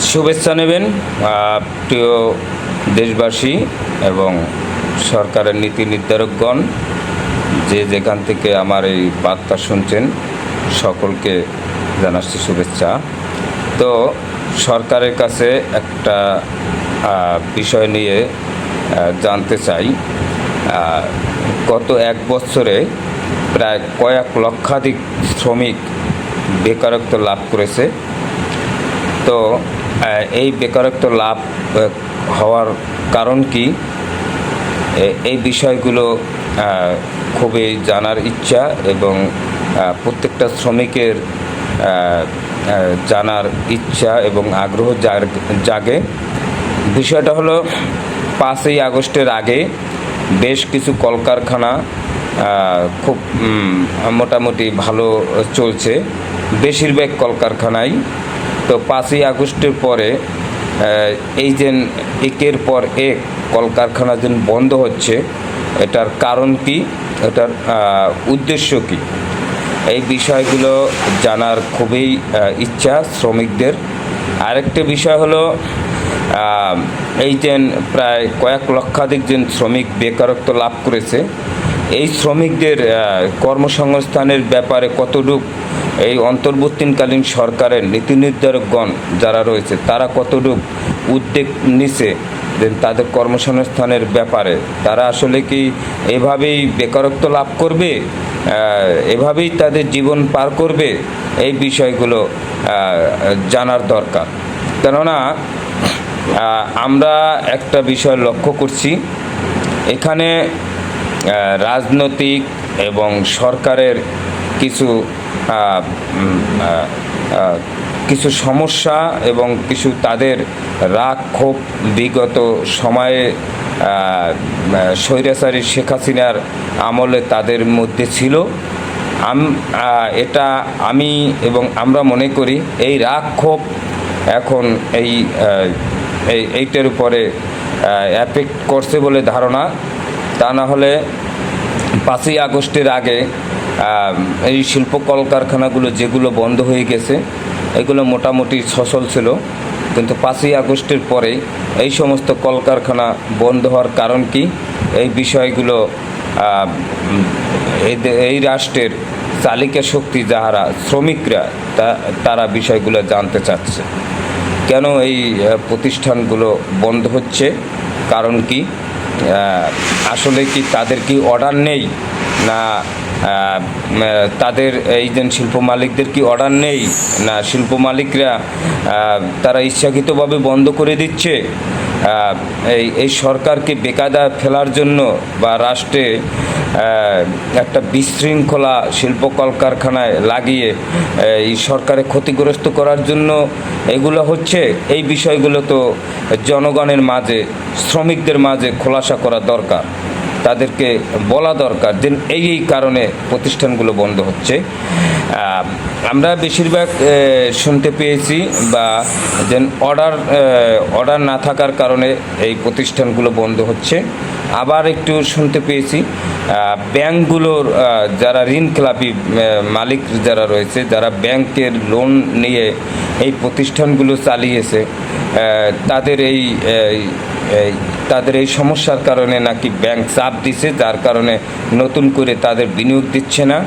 শুভেচ্ছা নেবেন প্রিয় দেশবাসী এবং সরকারের নীতি নির্ধারকগণ, যে যেখান থেকে আমার এই বার্তা শুনছেন, সকলকে জানাচ্ছি শুভেচ্ছা। তো সরকারের কাছে একটা বিষয় নিয়ে জানতে চাই। গত এক বছরে প্রায় কয়েক লক্ষাধিক শ্রমিক বেকারত্ব লাভ করেছে। তো এই বেকারত্ব লাভ হওয়ার কারণ কি? এই বিষয়গুলো খুবই জানার ইচ্ছা এবং প্রত্যেকটা শ্রমিকের জানার ইচ্ছা এবং আগ্রহ জাগে বিষয়টা হলো, পাঁচই আগস্টের আগে বেশ কিছু কলকারখানা খুব মোটামুটি ভালো চলছে। বেশিরভাগ কলকারখানাই তো পাঁচই আগস্টের পরে এই যে একের পর এক কলকারখানা যেন বন্ধ হচ্ছে, এটার কারণ কি? এটার উদ্দেশ্য কি? এই বিষয়গুলো জানার খুবই ইচ্ছা শ্রমিকদের। আরেকটা বিষয় হলো এই যে প্রায় কয়েক লক্ষাধিক যে শ্রমিক বেকারত্ব লাভ করেছে এই শ্রমিকদের কর্মসংস্থানের ব্যাপারে কতটুকু এই অন্তর্বর্তীকালীন সরকারের নীতি নির্ধারকগণ যারা রয়েছে, তারা কতটুকু উদ্যোগ নিছে তাদের কর্মসংস্থানের ব্যাপারে? তারা আসলে কি এভাবেই বেকারত্ব লাভ করবে? এভাবেই তাদের জীবন পার করবে? এই বিষয়গুলো জানার দরকার। কেননা আমরা একটা বিষয় লক্ষ্য করছি। এখানে রাজনৈতিক এবং সরকারের কিছু কিছু সমস্যা এবং কিছু তাদের রাগ ক্ষোভ বিগত সময়ে স্বৈরাচারী শেখ হাসিনার আমলে তাদের মধ্যে ছিল। আম এটা আমি এবং আমরা মনে করি এই রাগ ক্ষোভ এখন এই এইটার উপরে অ্যাফেক্ট করছে বলে ধারণা। তা না হলে পাঁচই আগস্টের আগে এই শিল্প কলকারখানাগুলো যেগুলো বন্ধ হয়ে গেছে, এগুলো মোটামুটি সচল ছিল। কিন্তু পাঁচই আগস্টের পরে এই সমস্ত কলকারখানা বন্ধ হওয়ার কারণ কি? এই বিষয়গুলো এই রাষ্ট্রের চালিকা শক্তি যাহারা শ্রমিকরা তারা বিষয়গুলো জানতে চাচ্ছে। কেন এই প্রতিষ্ঠানগুলো বন্ধ হচ্ছে? কারণ কি? আসলে কি তাদের কি অর্ডার নেই? না তাদের এই যে শিল্প মালিকদের কি অর্ডার নেই? না, শিল্প মালিকরা তারা ইচ্ছাকৃতভাবে বন্ধ করে দিচ্ছে? এই এই সরকারকে বেকায়দা ফেলার জন্য বা রাষ্ট্রে একটা বিশৃঙ্খলা শিল্প কলকারখানায় লাগিয়ে এই সরকারে ক্ষতিগ্রস্ত করার জন্য এগুলো হচ্ছে, এই বিষয়গুলো তো জনগণের মাঝে, শ্রমিকদের মাঝে খোলাসা করা দরকার। তাদেরকে বলা দরকার যে এই এই কারণে প্রতিষ্ঠানগুলো বন্ধ হচ্ছে। আমরা বেশিরভাগ শুনতে পেয়েছি বা যেন অর্ডার অর্ডার না থাকার কারণে এই প্রতিষ্ঠানগুলো বন্ধ হচ্ছে। আবার একটু শুনতে পেয়েছি ব্যাংকগুলোর যারা ঋণ খেলাপি মালিক যারা রয়েছে, যারা ব্যাংকের লোন নিয়ে এই প্রতিষ্ঠানগুলো চালিয়েছে তাদের এই তাদের এই সমস্যার কারণে নাকি ব্যাংক চাপ দিছে, যার কারণে নতুন করে তাদের বিনিয়োগ দিচ্ছে না।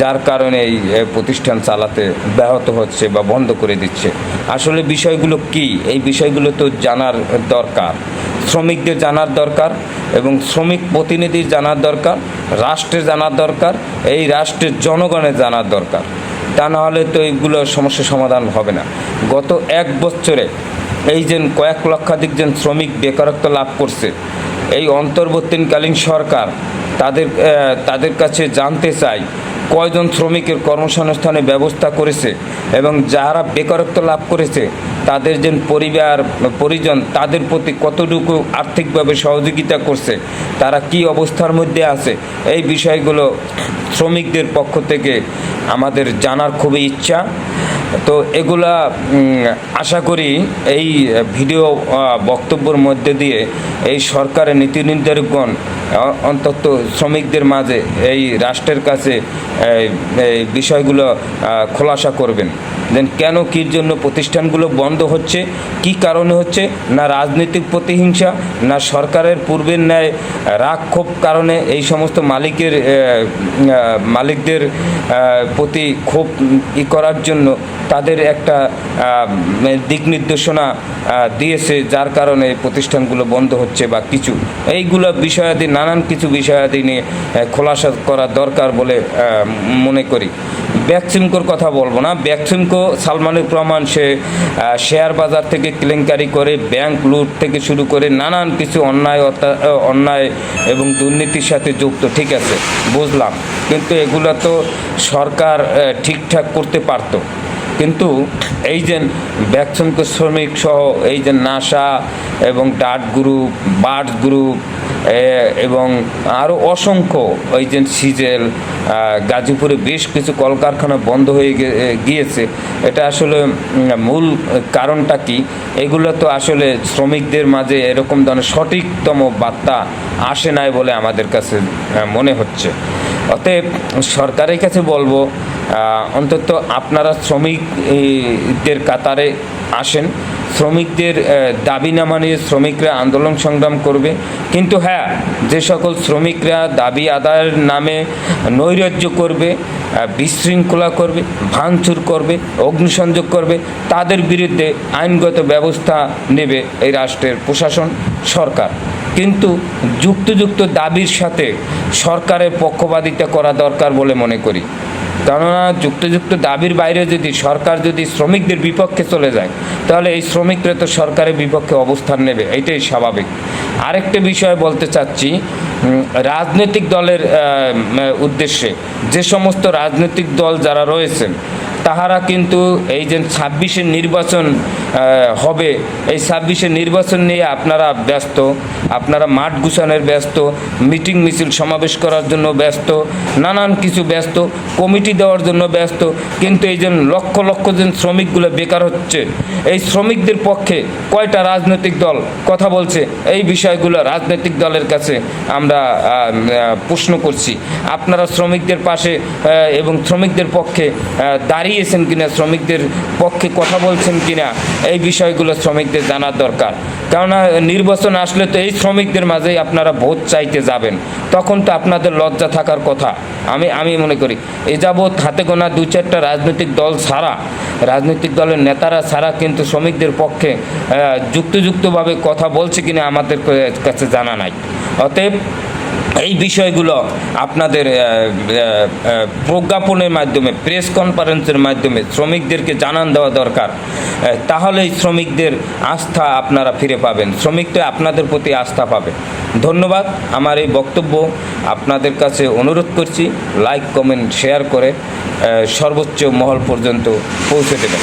যার কারণে এই প্রতিষ্ঠান চালাতে ব্যাহত হচ্ছে বা বন্ধ করে দিচ্ছে। আসলে বিষয়গুলো কি? এই বিষয়গুলো তো জানার দরকার। শ্রমিকদের জানার দরকার এবং শ্রমিক প্রতিনিধির জানার দরকার, রাষ্ট্রের জানার দরকার, এই রাষ্ট্রের জনগণের জানার দরকার। তা না হলে তো এইগুলো সমস্যা সমাধান হবে না। গত এক বছরে এই যে কয়েক লক্ষাধিক জন শ্রমিক বেকারত্ব লাভ করছে, এই অন্তর্বর্তীকালীন সরকার তাদের তাদের কাছে জানতে চাই কয়জন শ্রমিকের কর্মসংস্থানের ব্যবস্থা করেছে এবং যারা বেকারত্ব লাভ করেছে, তাদের যে পরিবার, পরিজন তাদের প্রতি কতটুকু আর্থিকভাবে সহযোগিতা করছে, তারা কি অবস্থার মধ্যে আছে, এই বিষয়গুলো শ্রমিকদের পক্ষ থেকে আমাদের জানার খুবই ইচ্ছা। তো এগুলা আশা করি এই ভিডিও বক্তব্যের মধ্যে দিয়ে এই সরকারের নীতি নির্ধারকগণ অন্তত শ্রমিকদের মাঝে এই রাষ্ট্রের কাছে, এই বিষয়গুলো খোলাসা করবেন। দেন কেন কীর জন্য প্রতিষ্ঠানগুলো বন্ধ হচ্ছে, কি কারণে হচ্ছে, না রাজনৈতিক প্রতিহিংসা, না সরকারের পূর্বের ন্যায় রাগ ক্ষোভ কারণে এই সমস্ত মালিকের মালিকদের প্রতি ক্ষোভ ই করার জন্য তাদের একটা দিক নির্দেশনা দিয়েছে, যার কারণে প্রতিষ্ঠানগুলো বন্ধ হচ্ছে বা কিছু। এইগুলো বিষয়াদি, নানান কিছু বিষয়াদি নিয়ে খোলাসা করা দরকার বলে মনে করি। ব্যাকসিমকোর কথা বলব না। ব্যাকসিমকো সালমানের প্রমাণ সে শেয়ার বাজার থেকে কেলেঙ্কারি করে, ব্যাংক লুট থেকে শুরু করে নানান কিছু অন্যায় অন্যায় এবং দুর্নীতির সাথে যুক্ত, ঠিক আছে, বুঝলাম। কিন্তু এগুলো তো সরকার ঠিকঠাক করতে পারতো। কিন্তু এই যে ব্যাকসংখ্য শ্রমিক সহ এই যে নাসা এবং ডাট গ্রুপ বার্ড গ্রুপ এবং আরও অসংখ্য ওই যে সিজেল গাজীপুরে বেশ কিছু কলকারখানা বন্ধ হয়ে গিয়েছে। এটা আসলে মূল কারণটা কি? এগুলো তো আসলে শ্রমিকদের মাঝে এরকম ধরনের সঠিকতম বার্তা আসে নাই বলে আমাদের কাছে মনে হচ্ছে। অতএব সরকারের কাছে বলব অন্তত আপনারা শ্রমিকদের কাতারে আসেন, শ্রমিকদের দাবি না মানিয়ে শ্রমিকরা আন্দোলন সংগ্রাম করবে। কিন্তু হ্যাঁ যে সকল শ্রমিকরা দাবি আদায়ের নামে নৈরাজ্য করবে বিশৃঙ্খলা করবে, ভাঙচুর করবে, অগ্নিসংযোগ করবে, তাদের বিরুদ্ধে আইনগত ব্যবস্থা নেবে এই রাষ্ট্রের প্রশাসন, সরকার। কিন্তু যুক্তযুক্ত দাবির সাথে সরকারের পক্ষপাতিতা করা দরকার বলে মনে করি। কেননা যুক্তযুক্ত দাবির বাইরে যদি সরকার যদি শ্রমিকদের বিপক্ষে চলে যায়, তাহলে এই শ্রমিকরা তো সরকারের বিপক্ষে অবস্থান নেবে, এটাই স্বাভাবিক। আরেকটা বিষয় বলতে চাচ্ছি রাজনৈতিক দলের উদ্দেশ্যে যে সমস্ত রাজনৈতিক দল যারা রয়েছেন, তাহারা কিন্তু এই যে ছাব্বিশের নির্বাচন হবে। এই ছাব্বিশের নির্বাচন নিয়ে আপনারা ব্যস্ত, আপনারা মাঠ গুছানোর ব্যস্ত, মিটিং মিছিল সমাবেশ করার জন্য ব্যস্ত, নানান কিছু ব্যস্ত, কমিটি দেওয়ার জন্য ব্যস্ত, কিন্তু এই যে লক্ষ লক্ষ জন শ্রমিকগুলো বেকার হচ্ছে, এই শ্রমিকদের পক্ষে কয়টা রাজনৈতিক দল কথা বলছে, এই বিষয়গুলো রাজনৈতিক দলের কাছে আমরা প্রশ্ন করছি। আপনারা শ্রমিকদের পাশে এবং শ্রমিকদের পক্ষে দাঁড়িয়েছেন কিনা, শ্রমিকদের পক্ষে কথা বলছেন কিনা এই বিষয়গুলো শ্রমিকদের জানার দরকার। কেননা, নির্বাচন আসলে তো এই শ্রমিকদের মাঝেই আপনারা ভোট চাইতে যাবেন। তখন তো আপনাদের লজ্জা থাকার কথা। আমি আমি মনে করি, এ যাবৎ হাতে গোনা দু চারটা রাজনৈতিক দল ছাড়া, রাজনৈতিক দলের নেতারা ছাড়া কিন্তু শ্রমিকদের পক্ষে যুক্তিযুক্তভাবে কথা বলছে কিনা আমাদের কাছে জানা নাই। অতএব এই বিষয়গুলো আপনাদের প্রজ্ঞাপনের মাধ্যমে প্রেস কনফারেন্সের মাধ্যমে শ্রমিকদেরকে জানান দেওয়া দরকার। তাহলেই শ্রমিকদের আস্থা আপনারা ফিরে পাবেন। শ্রমিকটা আপনাদের প্রতি আস্থা পাবে। ধন্যবাদ। আমার এই বক্তব্য আপনাদের কাছে অনুরোধ করছি লাইক কমেন্ট শেয়ার করে সর্বোচ্চ মহল পর্যন্ত পৌঁছে দেবেন।